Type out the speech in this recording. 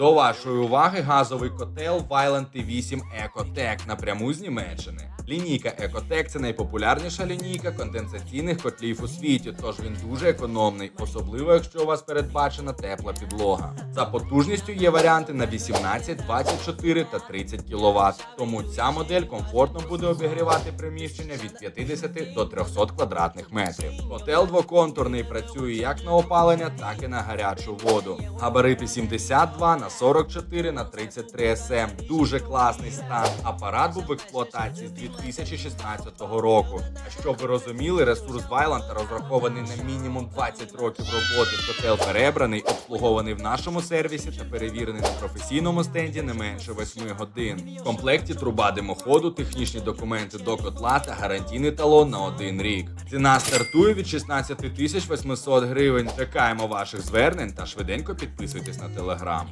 До вашої уваги газовий котел Violent T8 EcoTech напряму з Німеччини. Лінійка EcoTech – це найпопулярніша лінійка конденсаційних котлів у світі, тож він дуже економний, особливо якщо у вас передбачена тепла підлога. За потужністю є варіанти на 18, 24 та 30 кВт, тому ця модель комфортно буде обігрівати приміщення від 50 до 300 квадратних метрів. Котел двоконтурний працює як на опалення, так і на гарячу воду. Габарити 72 на 44 на 33 см. Дуже класний стан. Апарат був в експлуатації з 2016 року. А щоб ви розуміли, ресурс Вайланта розрахований на мінімум 20 років роботи. Котел перебраний, обслугований в нашому сервісі та перевірений на професійному стенді не менше 8 годин. В комплекті труба димоходу, технічні документи до котла та гарантійний талон на один рік. Ціна стартує від 16 тисяч 800 гривень. Чекаємо ваших звернень та швиденько підписуйтесь на телеграм.